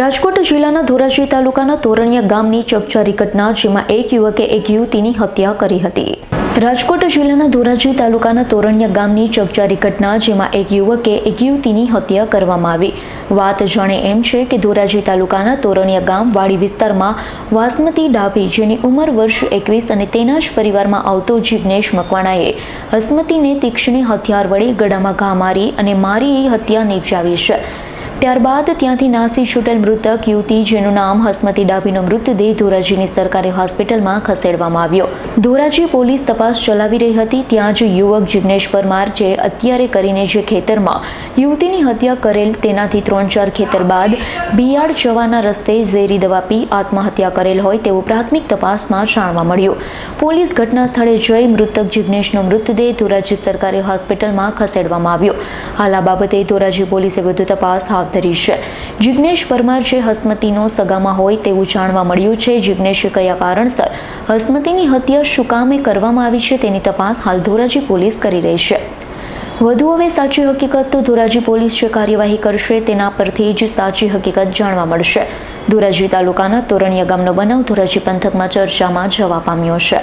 રાજકોટ જિલ્લાના ધોરાજી તાલુકાના તોરણિયા ગામની ચકચારી ઘટના જેમાં એક યુવકે એક યુવતીની હત્યા કરી હતી. રાજકોટ જિલ્લાના ધોરાજી તાલુકાના તોરણિયા ગામની ચકચારી ઘટના જેમાં એક યુવકે એક યુવતીની હત્યા કરવામાં આવી. વાત જાણે એમ છે કે ધોરાજી તાલુકાના તોરણિયા ગામ વાડી વિસ્તારમાં વાસમતી ડાભી, જેની ઉંમર વર્ષ એકવીસ અને તેના જ પરિવારમાં આવતો જિગ્નેશ મકવાણાએ હસમતીને તીક્ષ્ણ હથિયાર વડે ગળામાં ઘા મારી અને મારી હત્યા નિપજાવી છે. ત્યારબાદ ત્યાંથી નાસી છૂટેલ મૃતક યુવતી જેનું નામ હસમતી ડાભીનો મૃતદેહ ધોરાજીની સરકારી હોસ્પિટલમાં ખસેડવામાં આવ્યો. ધોરાજી પોલીસ તપાસ ચલાવી રહી હતી, ત્યાં જ યુવક જિગ્નેશ પરમાર જે અત્યારે કરીને જે ખેતરમાં યુવતીની હત્યા કરેલ તેનાથી ત્રણ ચાર ખેતર બાદ બિયાડ જવાના રસ્તે ઝેરી દવા પી આત્મહત્યા કરેલ હોય તેવું પ્રાથમિક તપાસમાં જાણવા મળ્યું. પોલીસ ઘટના સ્થળે જઈ મૃતક જિગ્નેશનો મૃતદેહ ધોરાજી સરકારી હોસ્પિટલમાં ખસેડવામાં આવ્યો. હાલ આ બાબતે ધોરાજી પોલીસે વધુ તપાસ હાથ ધરી છે. જિગ્નેશ પરમાર જે હસમતીનો સગામાં હોય તેવું જાણવા મળ્યું છે. જિજ્ઞેશે કયા કારણસર હસમતીની હત્યા શું કામે કરવામાં આવી છે તેની તપાસ હાલ ધોરાજી પોલીસ કરી રહી છે. વધુ હવે સાચી હકીકત તો ધોરાજી પોલીસ જે કાર્યવાહી કરશે તેના પરથી જ સાચી હકીકત જાણવા મળશે. ધોરાજી તાલુકાના તોરણિયા ગામનો બનાવ ધોરાજી પંથકમાં ચર્ચામાં જવા પામ્યો છે.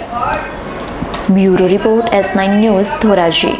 Bureau report S nine news Dhoraji.